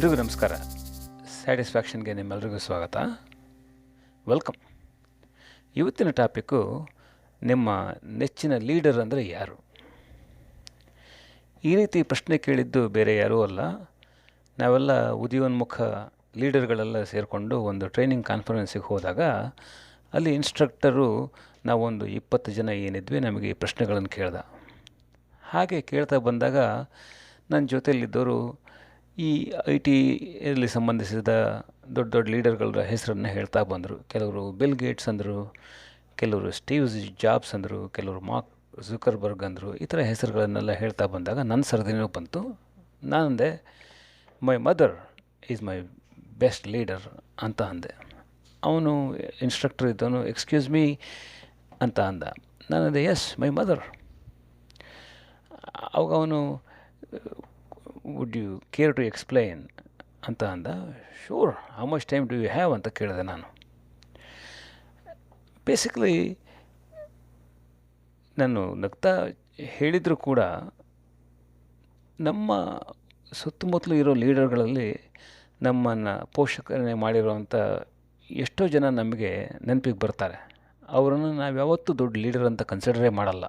ಎಲ್ರಿಗೂ ನಮಸ್ಕಾರ. ಸ್ಯಾಟಿಸ್ಫ್ಯಾಕ್ಷನ್ಗೆ ನಿಮ್ಮೆಲ್ರಿಗೂ ಸ್ವಾಗತ. ವೆಲ್ಕಮ್. ಇವತ್ತಿನ ಟಾಪಿಕ್ಕು ನಿಮ್ಮ ನೆಚ್ಚಿನ ಲೀಡರ್ ಅಂದರೆ ಯಾರು? ಈ ರೀತಿ ಪ್ರಶ್ನೆ ಕೇಳಿದ್ದು ಬೇರೆ ಯಾರೂ ಅಲ್ಲ. ನಾವೆಲ್ಲ ಉದಯೋನ್ಮುಖ ಲೀಡರ್ಗಳೆಲ್ಲ ಸೇರಿಕೊಂಡು ಒಂದು ಟ್ರೈನಿಂಗ್ ಕಾನ್ಫರೆನ್ಸಿಗೆ ಹೋದಾಗ ಅಲ್ಲಿ ಇನ್ಸ್ಟ್ರಕ್ಟರು ನಾವೊಂದು ಇಪ್ಪತ್ತು ಜನ ಏನಿದ್ವಿ ನಮಗೆ ಈ ಪ್ರಶ್ನೆಗಳನ್ನು ಕೇಳ್ದ. ಹಾಗೆ ಕೇಳ್ತಾ ಬಂದಾಗ ನನ್ನ ಜೊತೆಯಲ್ಲಿದ್ದವರು ಈ ಐ ಟಿಯಲ್ಲಿ ಸಂಬಂಧಿಸಿದ ದೊಡ್ಡ ದೊಡ್ಡ ಲೀಡರ್ಗಳ ಹೆಸರನ್ನು ಹೇಳ್ತಾ ಬಂದರು. ಕೆಲವರು ಬಿಲ್ ಗೇಟ್ಸ್ ಅಂದರು, ಕೆಲವರು ಸ್ಟೀವ್ ಜಾಬ್ಸ್ ಅಂದರು, ಕೆಲವರು ಮಾಕ್ ಝುಕರ್ಬರ್ಗ್ ಅಂದರು, ಈ ಥರ ಹೆಸರುಗಳನ್ನೆಲ್ಲ ಹೇಳ್ತಾ ಬಂದಾಗ ನನ್ನ ಸರದಿನೂ ಬಂತು. ನಾನಂದೆ my mother is my best leader ಅಂತ ಅಂದೆ. ಅವನು ಇನ್ಸ್ಟ್ರಕ್ಟರ್ ಇದ್ದವನು ಎಕ್ಸ್ಕ್ಯೂಸ್ ಮೀ ಅಂತ ಅಂದ. ನಾನಂದೆ ಎಸ್ ಮೈ ಮದರ್ ಅವಾಗ ಅವನು would you care to explain ಅಂತ ಅಂದ sure how much time do you have ಅಂತ ಕೇಳಿದೆ ನಾನು. ಬೇಸಿಕಲಿ ನಾನು ನಗ್ತಾ ಹೇಳಿದರೂ ಕೂಡ ನಮ್ಮ ಸುತ್ತಮುತ್ತಲು ಇರೋ ಲೀಡರ್ಗಳಲ್ಲಿ ನಮ್ಮನ್ನು ಪೋಷಕರಣೆ ಮಾಡಿರೋವಂಥ ಎಷ್ಟೋ ಜನ ನಮಗೆ ನೆನಪಿಗೆ ಬರ್ತಾರೆ. ಅವರನ್ನು ನಾವು ಯಾವತ್ತೂ ದೊಡ್ಡ ಲೀಡರ್ ಅಂತ ಕನ್ಸಿಡರೇ ಮಾಡಲ್ಲ.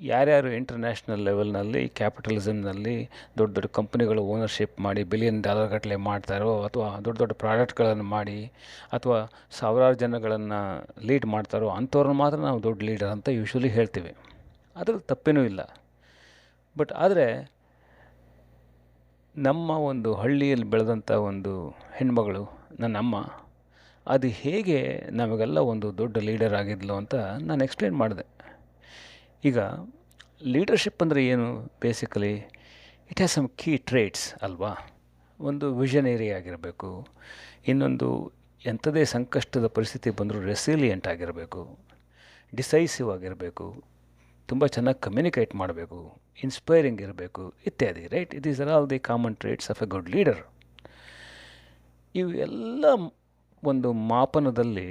ಯಾರ್ಯಾರು ಇಂಟರ್ನ್ಯಾಷನಲ್ ಲೆವೆಲ್ನಲ್ಲಿ ಕ್ಯಾಪಿಟಲಿಸಮ್ನಲ್ಲಿ ದೊಡ್ಡ ದೊಡ್ಡ ಕಂಪ್ನಿಗಳು ಓನರ್ಶಿಪ್ ಮಾಡಿ ಬಿಲಿಯನ್ ಡಾಲರ್ ಗಟ್ಟಲೆ ಮಾಡ್ತಾರೋ ಅಥವಾ ದೊಡ್ಡ ದೊಡ್ಡ ಪ್ರಾಡಕ್ಟ್ಗಳನ್ನು ಮಾಡಿ ಅಥವಾ ಸಾವಿರಾರು ಜನಗಳನ್ನು ಲೀಡ್ ಮಾಡ್ತಾರೋ ಅಂಥವ್ರನ್ನ ಮಾತ್ರ ನಾವು ದೊಡ್ಡ ಲೀಡರ್ ಅಂತ ಯೂಶ್ವಲಿ ಹೇಳ್ತೀವಿ. ಅದ್ರಲ್ಲಿ ತಪ್ಪೇನೂ ಇಲ್ಲ. ಬಟ್ ಆದರೆ ನಮ್ಮ ಒಂದು ಹಳ್ಳಿಯಲ್ಲಿ ಬೆಳೆದಂಥ ಒಂದು ಹೆಣ್ಮಗಳು ನನ್ನ ಅಮ್ಮ, ಅದು ಹೇಗೆ ನಮಗೆಲ್ಲ ಒಂದು ದೊಡ್ಡ ಲೀಡರ್ ಆಗಿದ್ಲು ಅಂತ ನಾನು ಎಕ್ಸ್ಪ್ಲೇನ್ ಮಾಡಿದೆ. ಈಗ ಲೀಡರ್ಶಿಪ್ ಅಂದರೆ ಏನು? Basically it has some key traits ಅಲ್ವಾ? ಒಂದು ವಿಷನರಿ ಆಗಿರಬೇಕು. ಇನ್ನೊಂದು ಎಂಥದೇ ಸಂಕಷ್ಟದ ಪರಿಸ್ಥಿತಿ ಬಂದರೂ ರೆಸಿಲಿಯೆಂಟ್ ಆಗಿರಬೇಕು. ಡಿಸೈಸಿವ್ ಆಗಿರಬೇಕು. ತುಂಬ ಚೆನ್ನಾಗಿ ಕಮ್ಯುನಿಕೇಟ್ ಮಾಡಬೇಕು. ಇನ್ಸ್ಪೈರಿಂಗ್ ಇರಬೇಕು. ಇತ್ಯಾದಿ right it is are all the common traits of a good leader ಇವು ಒಂದು ಮಾಪನದಲ್ಲಿ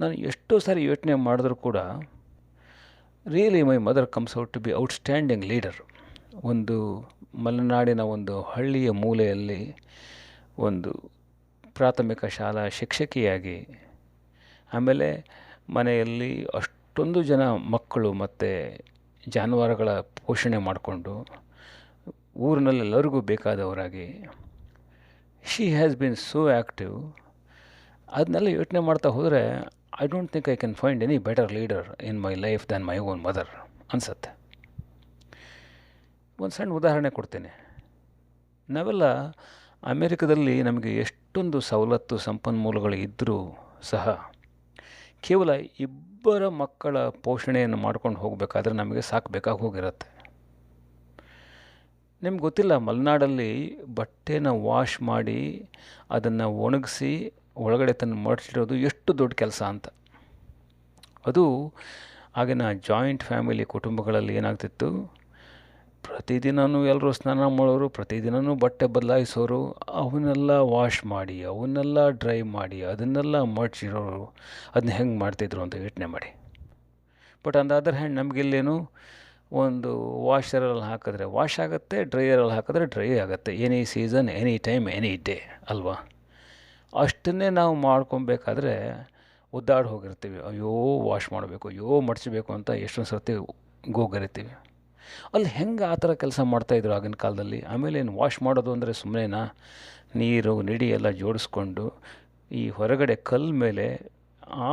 ನಾನು ಎಷ್ಟೋ ಸಾರಿ ಯೋಚನೆ ಮಾಡಿದ್ರೂ ಕೂಡ really my mother comes out to be outstanding leader ಒಂದು ಮಲೆನಾಡಿನ ಒಂದು ಹಳ್ಳಿಯ ಮೂಲೆಯಲ್ಲಿ ಒಂದು ಪ್ರಾಥಮಿಕ ಶಾಲಾ ಶಿಕ್ಷಕಿಯಾಗಿ, ಆಮೇಲೆ ಮನೆಯಲ್ಲಿ ಅಷ್ಟೊಂದು ಜನ ಮಕ್ಕಳು ಮತ್ತು ಜಾನುವಾರುಗಳ ಪೋಷಣೆ ಮಾಡಿಕೊಂಡು ಊರಿನಲ್ಲೆಲ್ಲರಿಗೂ ಬೇಕಾದವರಾಗಿ she has been so active ಅದನ್ನೆಲ್ಲ ಯೋಚನೆ ಮಾಡ್ತಾ ಹೋದರೆ I don't think I can find any better leader in my life than my own mother ಅನ್ಸತ್ತೆ. ಒಂದು ಸಣ್ಣ ಉದಾಹರಣೆ ಕೊಡ್ತೇನೆ. ನಾವೆಲ್ಲ ಅಮೇರಿಕದಲ್ಲಿ ನಮಗೆ ಎಷ್ಟೊಂದು ಸವಲತ್ತು ಸಂಪನ್ಮೂಲಗಳು ಇದ್ದರೂ ಸಹ ಕೇವಲ ಇಬ್ಬರ ಮಕ್ಕಳ ಪೋಷಣೆಯನ್ನು ಮಾಡ್ಕೊಂಡು ಹೋಗಬೇಕಾದ್ರೆ ನಮಗೆ ಸಾಕಬೇಕಾಗಿ ಹೋಗಿರುತ್ತೆ. ನಿಮ್ಗೆ ಗೊತ್ತಿಲ್ಲ, ಮಲೆನಾಡಲ್ಲಿ ಬಟ್ಟೆನ ವಾಶ್ ಮಾಡಿ ಅದನ್ನು ಒಣಗಿಸಿ ಒಳಗಡೆ ತನ್ನ ಮಾಡಿಸಿರೋದು ಎಷ್ಟು ದೊಡ್ಡ ಕೆಲಸ ಅಂತ. ಅದು ಆಗಿನ ಜಾಯಿಂಟ್ ಫ್ಯಾಮಿಲಿ ಕುಟುಂಬಗಳಲ್ಲಿ ಏನಾಗ್ತಿತ್ತು? ಪ್ರತಿದಿನವೂ ಎಲ್ಲರೂ ಸ್ನಾನ ಮಾಡೋರು ಪ್ರತಿದಿನವೂ ಬಟ್ಟೆ ಬದಲಾಯಿಸೋರು, ಅವನ್ನೆಲ್ಲ ವಾಶ್ ಮಾಡಿ, ಅವನ್ನೆಲ್ಲ ಡ್ರೈ ಮಾಡಿ, ಅದನ್ನೆಲ್ಲ ಮಡ್ಚಿರೋರು ಅದನ್ನ ಹೆಂಗೆ ಮಾಡ್ತಿದ್ರು ಅಂತ ಯೋಚನೆ ಮಾಡಿ. But on the other hand ನಮಗಿಲ್ಲೇನು? ಒಂದು ವಾಷರಲ್ಲಿ ಹಾಕಿದ್ರೆ ವಾಶ್ ಆಗುತ್ತೆ ಡ್ರೈಯರಲ್ಲಿ ಹಾಕಿದ್ರೆ ಡ್ರೈ ಆಗುತ್ತೆ. Any season any time any day ಅಲ್ವಾ? ಅಷ್ಟನ್ನೇ ನಾವು ಮಾಡ್ಕೊಬೇಕಾದ್ರೆ ಒದ್ದಾಡಿ ಹೋಗಿರ್ತೀವಿ. ಅಯ್ಯೋ ವಾಶ್ ಮಾಡಬೇಕು, ಅಯ್ಯೋ, ಮಡಚಬೇಕು ಅಂತ ಎಷ್ಟೊಂದು ಸರ್ತಿ ಗೋಗರಿತೀವಿ. ಅಲ್ಲಿ ಹೆಂಗೆ ಆ ಥರ ಕೆಲಸ ಮಾಡ್ತಾಯಿದ್ರು ಆಗಿನ ಕಾಲದಲ್ಲಿ? ಆಮೇಲೆ ಏನು ವಾಶ್ ಮಾಡೋದು ಅಂದರೆ ಸುಮ್ಮನೆನಾ ನೀರು, ನಿಡಿ ಎಲ್ಲ ಜೋಡಿಸ್ಕೊಂಡು ಈ ಹೊರಗಡೆ ಕಲ್ಲು ಮೇಲೆ ಆ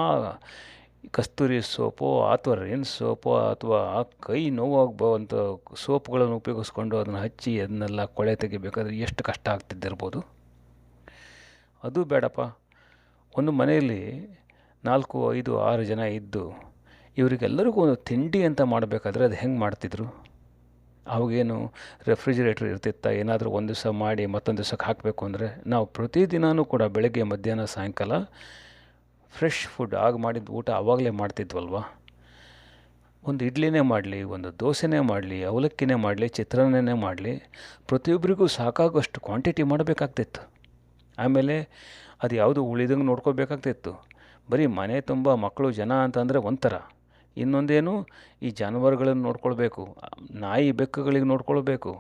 ಕಸ್ತೂರಿ ಸೋಪೋ ಅಥವಾ ರೇನ್ ಸೋಪೋ ಅಥವಾ ಆ ಕೈ ನೋವಾಗ್ಬೋವಂಥ ಸೋಪ್ಗಳನ್ನು ಉಪಯೋಗಿಸ್ಕೊಂಡು ಅದನ್ನು ಹಚ್ಚಿ ಅದನ್ನೆಲ್ಲ ಕೊಳೆ ತೆಗಿಬೇಕಾದ್ರೆ ಎಷ್ಟು ಕಷ್ಟ ಆಗ್ತಿದ್ದಿರ್ಬೋದು? ಅದು ಬೇಡಪ್ಪ. ಒಂದು ಮನೆಯಲ್ಲಿ ನಾಲ್ಕು, ಐದು, ಆರು ಜನ ಇದ್ದು ಇವರಿಗೆಲ್ಲರಿಗೂ ಒಂದು ತಿಂಡಿ ಅಂತ ಮಾಡಬೇಕಾದ್ರೆ ಅದು ಹೆಂಗೆ ಮಾಡ್ತಿದ್ರು? ಅವಾಗೇನು ರೆಫ್ರಿಜಿರೇಟ್ರ್ ಇರ್ತಿತ್ತ, ಏನಾದರೂ ಒಂದು ದಿವಸ ಮಾಡಿ ಮತ್ತೊಂದು ದಿವ್ಸಕ್ಕೆ ಹಾಕಬೇಕು ಅಂದರೆ ನಾವು ಪ್ರತಿದಿನವೂ ಕೂಡ ಬೆಳಗ್ಗೆ, ಮಧ್ಯಾಹ್ನ, ಸಾಯಂಕಾಲ ಫ್ರೆಶ್ ಫುಡ್ ಆಗ ಮಾಡಿದ ಊಟ ಆವಾಗಲೇ ಮಾಡ್ತಿದ್ವಲ್ವ? ಒಂದು ಇಡ್ಲಿನೇ ಮಾಡಲಿ, ಒಂದು ದೋಸೆನೇ ಮಾಡಲಿ, ಅವಲಕ್ಕಿನೇ ಮಾಡಲಿ, ಚಿತ್ರಾನ್ನನೇ ಮಾಡಲಿ, ಪ್ರತಿಯೊಬ್ಬರಿಗೂ ಸಾಕಾಗೋಷ್ಟು ಕ್ವಾಂಟಿಟಿ ಮಾಡಬೇಕಾಗ್ತಿತ್ತು. ಆಮೇಲೆ ಅದು ಯಾವುದು ಉಳಿದಂಗೆ ನೋಡ್ಕೋಬೇಕಾಗ್ತಿತ್ತು. ಬರೀ ಮನೆ ತುಂಬ ಮಕ್ಕಳು ಜನ ಅಂತಂದರೆ ಒಂಥರ. ಇನ್ನೊಂದೇನು, ಈ ಜಾನುವಾರುಗಳನ್ನು ನೋಡ್ಕೊಳ್ಬೇಕು, ನಾಯಿ ಬೆಕ್ಕುಗಳಿಗೆ ನೋಡ್ಕೊಳ್ಬೇಕು.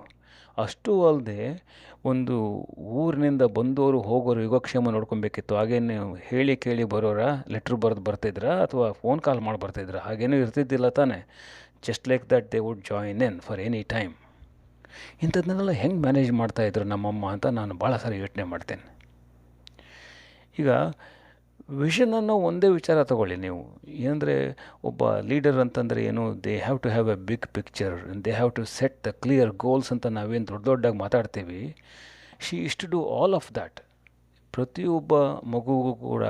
ಅಷ್ಟೂ ಅಲ್ಲದೆ ಒಂದು ಊರಿನಿಂದ ಬಂದವರು ಹೋಗೋರು ಯೋಗಕ್ಷೇಮ ನೋಡ್ಕೊಬೇಕಿತ್ತು ಹಾಗೇನು ಹೇಳಿ ಕೇಳಿ ಬರೋರ ಲೆಟ್ರ್ ಬರೆದು ಬರ್ತಿದ್ರ ಅಥವಾ ಫೋನ್ ಕಾಲ್ ಮಾಡಿ ಬರ್ತಿದ್ರ, ಹಾಗೇನೂ ಇರ್ತಿದ್ದಿಲ್ಲ ತಾನೇ. Just like that they would join in for any time ಇಂಥದ್ದನ್ನೆಲ್ಲ ಹೆಂಗೆ ಮ್ಯಾನೇಜ್ ಮಾಡ್ತಾಯಿದ್ರು ನಮ್ಮಮ್ಮ ಅಂತ ನಾನು ಭಾಳ ಸಾರಿ ಯೋಚನೆ ಮಾಡ್ತೇನೆ. ಈಗ ವಿಷನ್ ಅನ್ನೋ ಒಂದೇ ವಿಚಾರ ತಗೊಳ್ಳಿ ನೀವು. ಏನಂದರೆ ಒಬ್ಬ ಲೀಡರ್ ಅಂತಂದರೆ ಏನು they have to have a big picture they have to set the clear goals ಅಂತ ನಾವೇನು ದೊಡ್ಡ ದೊಡ್ಡಾಗಿ ಮಾತಾಡ್ತೀವಿ. She is to do all of that ಪ್ರತಿಯೊಬ್ಬ ಮಗುಗೂ ಕೂಡ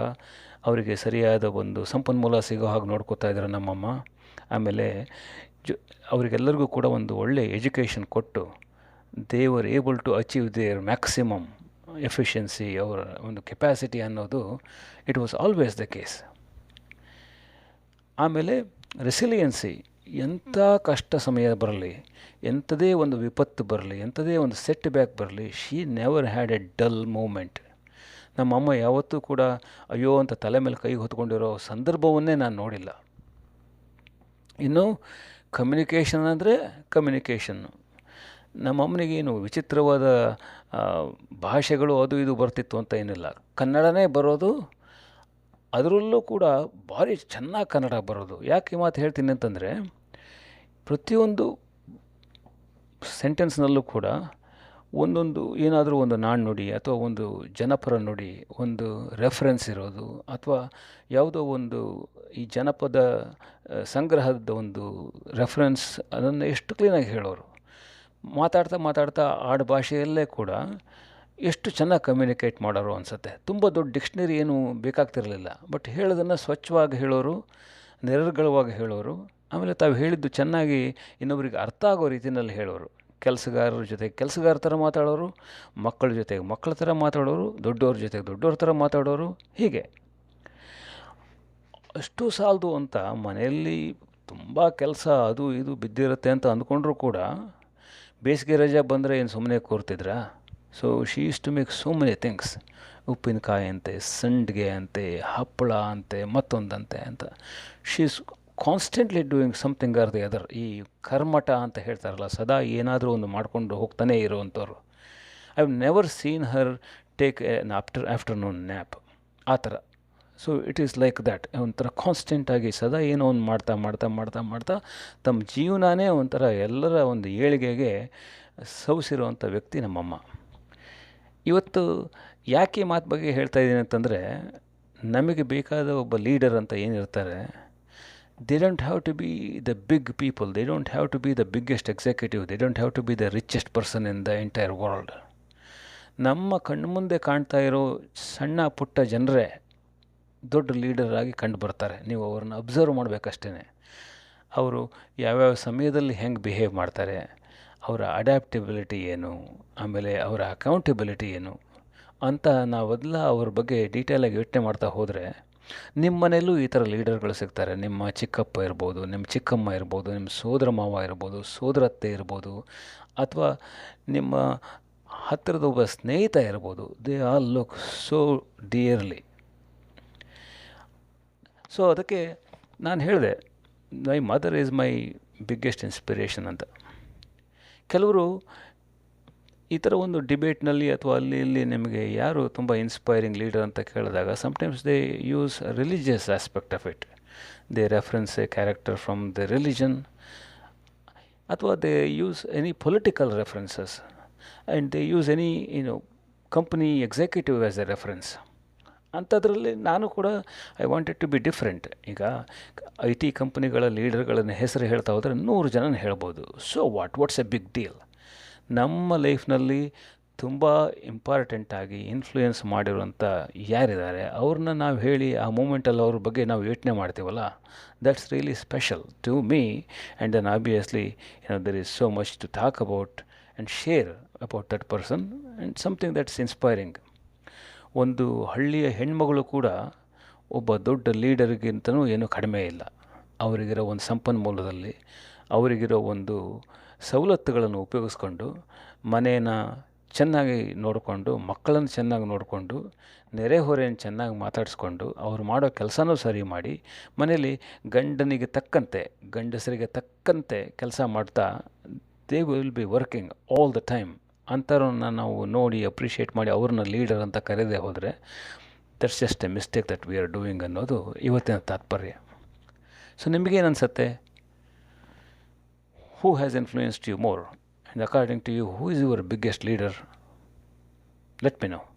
ಅವರಿಗೆ ಸರಿಯಾದ ಒಂದು ಸಂಪನ್ಮೂಲ ಸಿಗೋ ಹಾಗೆ ನೋಡ್ಕೋತಾ ಇದ್ದಾರೆ ನಮ್ಮಮ್ಮ. ಆಮೇಲೆ ಜೊ, ಅವರಿಗೆಲ್ಲರಿಗೂ ಕೂಡ ಒಂದು ಒಳ್ಳೆಯ ಎಜುಕೇಷನ್ ಕೊಟ್ಟು they were able to achieve their maximum efficiency ಅವರ ಒಂದು ಕೆಪ್ಯಾಸಿಟಿ ಅನ್ನೋದು it was always the case ಆಮೇಲೆ ರೆಸಿಲಿಯನ್ಸಿ ಎಂಥ ಕಷ್ಟ ಸಮಯ ಬರಲಿ ಎಂಥದೇ ಒಂದು ವಿಪತ್ತು ಬರಲಿ ಎಂಥದೇ ಒಂದು ಸೆಟ್ ಬ್ಯಾಕ್ ಬರಲಿ she never had a dull moment ನಮ್ಮ ಅಮ್ಮ ಯಾವತ್ತೂ ಕೂಡ ಅಯ್ಯೋ ಅಂತ ತಲೆ ಮೇಲೆ ಕೈ ಹೊತ್ಕೊಂಡಿರೋ ಸಂದರ್ಭವನ್ನೇ ನಾನು ನೋಡಿಲ್ಲ. ಇನ್ನು ಕಮ್ಯುನಿಕೇಷನ್ ಅಂದರೆ ಕಮ್ಯುನಿಕೇಷನ್ನು ನಮ್ಮಮ್ಮನಿಗೇನು ವಿಚಿತ್ರವಾದ ಭಾಷೆಗಳು ಅದು ಇದು ಬರ್ತಿತ್ತು ಅಂತ ಏನಿಲ್ಲ. ಕನ್ನಡನೇ ಬರೋದು, ಅದರಲ್ಲೂ ಕೂಡ ಭಾರಿ ಚೆನ್ನಾಗಿ ಕನ್ನಡ ಬರೋದು. ಯಾಕೆ ಮಾತು ಹೇಳ್ತೀನಿ ಅಂತಂದರೆ, ಪ್ರತಿಯೊಂದು ಸೆಂಟೆನ್ಸ್ನಲ್ಲೂ ಕೂಡ ಒಂದೊಂದು, ಏನಾದರೂ ಒಂದು ನಾಣ್ಣುಡಿ ಅಥವಾ ಒಂದು ಜನಪರ ನುಡಿ, ಒಂದು ರೆಫರೆನ್ಸ್ ಇರೋದು ಅಥವಾ ಯಾವುದೋ ಒಂದು ಈ ಜನಪದ ಸಂಗ್ರಹದ ಒಂದು ರೆಫರೆನ್ಸ್ ಅದನ್ನು ಎಷ್ಟು ಕ್ಲೀನಾಗಿ ಹೇಳೋರು. ಮಾತಾಡ್ತಾ ಮಾತಾಡ್ತಾ ಆಡು ಭಾಷೆಯಲ್ಲೇ ಕೂಡ ಎಷ್ಟು ಚೆನ್ನಾಗಿ ಕಮ್ಯುನಿಕೇಟ್ ಮಾಡೋರು ಅನಿಸುತ್ತೆ. ತುಂಬ ದೊಡ್ಡ ಡಿಕ್ಷನರಿ ಏನು ಬೇಕಾಗ್ತಿರಲಿಲ್ಲ. ಬಟ್ ಹೇಳೋದನ್ನು ಸ್ವಚ್ಛವಾಗಿ ಹೇಳೋರು, ನಿರರ್ಗಳವಾಗಿ ಹೇಳೋರು, ಆಮೇಲೆ ತಾವು ಹೇಳಿದ್ದು ಚೆನ್ನಾಗಿ ಇನ್ನೊಬ್ರಿಗೆ ಅರ್ಥ ಆಗೋ ರೀತಿಯಲ್ಲಿ ಹೇಳೋರು. ಕೆಲಸಗಾರರ ಜೊತೆಗೆ ಕೆಲಸಗಾರ ಥರ ಮಾತಾಡೋರು, ಮಕ್ಕಳ ಜೊತೆಗೆ ಮಕ್ಕಳ ಥರ ಮಾತಾಡೋರು, ದೊಡ್ಡವ್ರ ಜೊತೆಗೆ ದೊಡ್ಡವ್ರ ಥರ ಮಾತಾಡೋರು, ಹೀಗೆ. ಅಷ್ಟು ಸಾಲದು ಅಂತ ಮನೆಯಲ್ಲಿ ತುಂಬ ಕೆಲಸ ಅದು ಇದು ಬಿದ್ದಿರುತ್ತೆ ಅಂತ ಅಂದ್ಕೊಂಡ್ರೂ ಕೂಡ ಬೇಸಿಗೆ ರಜೆ ಬಂದರೆ ಏನು ಸುಮ್ಮನೆ ಕೂರ್ತಿದ್ರಾ? So she is to make so many things ಉಪ್ಪಿನಕಾಯಿ ಅಂತೆ, ಸಂಡಿಗೆ ಅಂತೆ, ಹಪ್ಪಳ ಅಂತೆ, ಮತ್ತೊಂದಂತೆ ಅಂತ. She is constantly doing something or the other ಈ ಕರ್ಮಠ ಅಂತ ಹೇಳ್ತಾರಲ್ಲ, ಸದಾ ಏನಾದರೂ ಒಂದು ಮಾಡಿಕೊಂಡು ಹೋಗ್ತಾನೇ ಇರುವಂಥವ್ರು. I have never seen her take after afternoon nap ಆ ಥರ. So it is like that ಒಂಥರ ಕಾನ್ಸ್ಟೆಂಟಾಗಿ ಸದಾ ಏನೋ ಒಂದು ಮಾಡ್ತಾ ಮಾಡ್ತಾ ಮಾಡ್ತಾ ಮಾಡ್ತಾ ತಮ್ಮ ಜೀವನನೇ ಒಂಥರ ಎಲ್ಲರ ಒಂದು ಏಳಿಗೆಗೆ ಸವಿಸಿರುವಂಥ ವ್ಯಕ್ತಿ ನಮ್ಮಮ್ಮ. ಇವತ್ತು ಯಾಕೆ ಮಾತು ಬಗ್ಗೆ ಹೇಳ್ತಾ ಇದ್ದೀನಿ ಅಂತಂದರೆ, ನಮಗೆ ಬೇಕಾದ ಒಬ್ಬ ಲೀಡರ್ ಅಂತ ಏನಿರ್ತಾರೆ they don't have to be the big people they don't have to be the biggest executive they don't have to be the richest person in the entire world ನಮ್ಮ ಕಣ್ಮುಂದೆ ಕಾಣ್ತಾ ಇರೋ ಸಣ್ಣ ಪುಟ್ಟ ಜನರೇ ದೊಡ್ಡ ಲೀಡರ್ ಆಗಿ ಕಂಡು ಬರ್ತಾರೆ. ನೀವು ಅವ್ರನ್ನ ಅಬ್ಸರ್ವ್ ಮಾಡಬೇಕಷ್ಟೇ ಅವರು ಯಾವ್ಯಾವ ಸಮಯದಲ್ಲಿ ಹೆಂಗೆ ಬಿಹೇವ್ ಮಾಡ್ತಾರೆ, ಅವರ ಅಡ್ಯಾಪ್ಟಿಬಿಲಿಟಿ ಏನು, ಆಮೇಲೆ ಅವರ ಅಕೌಂಟಬಿಲಿಟಿ ಏನು ಅಂತ ನಾವೆಲ್ಲ ಅವ್ರ ಬಗ್ಗೆ ಡೀಟೇಲಾಗಿ ಯೋಚನೆ ಮಾಡ್ತಾ ಹೋದರೆ ನಿಮ್ಮ ಮನೆಯಲ್ಲೂ ಈ ಥರ ಲೀಡರ್ಗಳು ಸಿಗ್ತಾರೆ. ನಿಮ್ಮ ಚಿಕ್ಕಪ್ಪ ಇರ್ಬೋದು, ನಿಮ್ಮ ಚಿಕ್ಕಮ್ಮ ಇರ್ಬೋದು, ನಿಮ್ಮ ಸೋದರ ಮಾವ ಇರ್ಬೋದು ಸೋದರತ್ತೆ ಇರ್ಬೋದು, ಅಥವಾ ನಿಮ್ಮ ಹತ್ತಿರದ ಒಬ್ಬ ಸ್ನೇಹಿತ ಇರ್ಬೋದು. They all look so dearly so ಅದಕ್ಕೆ ನಾನು ಹೇಳಿದೆ my mother is my biggest inspiration ಅಂತ. ಕೆಲವರು ಈ ಥರ ಒಂದು ಡಿಬೇಟ್ನಲ್ಲಿ ಅಥವಾ ಅಲ್ಲಿ ಇಲ್ಲಿ ನಿಮಗೆ ಯಾರು ತುಂಬ ಇನ್ಸ್ಪೈರಿಂಗ್ ಲೀಡರ್ ಅಂತ ಕೇಳಿದಾಗ sometimes they use religious aspect of it they reference a character from the religion ಅಥವಾ they use any political references and they use any ಏನು company executive as a reference ಅಂಥದ್ರಲ್ಲಿ ನಾನು ಕೂಡ I wanted to be different ಈಗ I T ಕಂಪ್ನಿಗಳ ಲೀಡರ್ಗಳನ್ನು ಹೆಸರು ಹೇಳ್ತಾ ಹೋದರೆ ನೂರು ಜನನ ಹೇಳ್ಬೋದು. So what what's a big deal ನಮ್ಮ ಲೈಫ್ನಲ್ಲಿ ತುಂಬ ಇಂಪಾರ್ಟೆಂಟಾಗಿ ಇನ್ಫ್ಲೂಯೆನ್ಸ್ ಮಾಡಿರುವಂಥ ಯಾರಿದ್ದಾರೆ? ಅವ್ರನ್ನ ನಾವು ಹೇಳಿ ಆ ಮೂಮೆಂಟಲ್ಲಿ ಅವ್ರ ಬಗ್ಗೆ ನಾವು ಯೋಚನೆ ಮಾಡ್ತೀವಲ್ಲ? That's really special to me and then obviously ಏನೋ there is so much to talk about and share about that person and something that's inspiring ಒಂದು ಹಳ್ಳಿಯ ಹೆಣ್ಮಗಳು ಕೂಡ ಒಬ್ಬ ದೊಡ್ಡ ಲೀಡರ್ಗಿಂತನೂ ಏನೂ ಕಡಿಮೆ ಇಲ್ಲ. ಅವರಿಗಿರೋ ಒಂದು ಸಂಪನ್ಮೂಲದಲ್ಲಿ, ಅವರಿಗಿರೋ ಒಂದು ಸವಲತ್ತುಗಳನ್ನು ಉಪಯೋಗಿಸ್ಕೊಂಡು, ಮನೆಯನ್ನು ಚೆನ್ನಾಗಿ ನೋಡಿಕೊಂಡು, ಮಕ್ಕಳನ್ನು ಚೆನ್ನಾಗಿ ನೋಡಿಕೊಂಡು ನೆರೆಹೊರೆಯನ್ನು ಚೆನ್ನಾಗಿ ಮಾತಾಡಿಸ್ಕೊಂಡು, ಅವ್ರು ಮಾಡೋ ಕೆಲಸನೂ ಸರಿ ಮಾಡಿ, ಮನೆಯಲ್ಲಿ ಗಂಡನಿಗೆ ತಕ್ಕಂತೆ, ಗಂಡಸರಿಗೆ ತಕ್ಕಂತೆ ಕೆಲಸ ಮಾಡ್ತಾ they will be working all the time ಅಂಥವ್ರನ್ನ ನಾವು ನೋಡಿ ಅಪ್ರಿಷಿಯೇಟ್ ಮಾಡಿ ಅವ್ರನ್ನ ಲೀಡರ್ ಅಂತ ಕರೆದೇ ಹೋದರೆ that's just a mistake that we are doing ಅನ್ನೋದು ಇವತ್ತಿನ ತಾತ್ಪರ್ಯ. ಸೊ ನಿಮಗೇನು ಅನಿಸುತ್ತೆ who has influenced you more and according to you who is your biggest leader let me know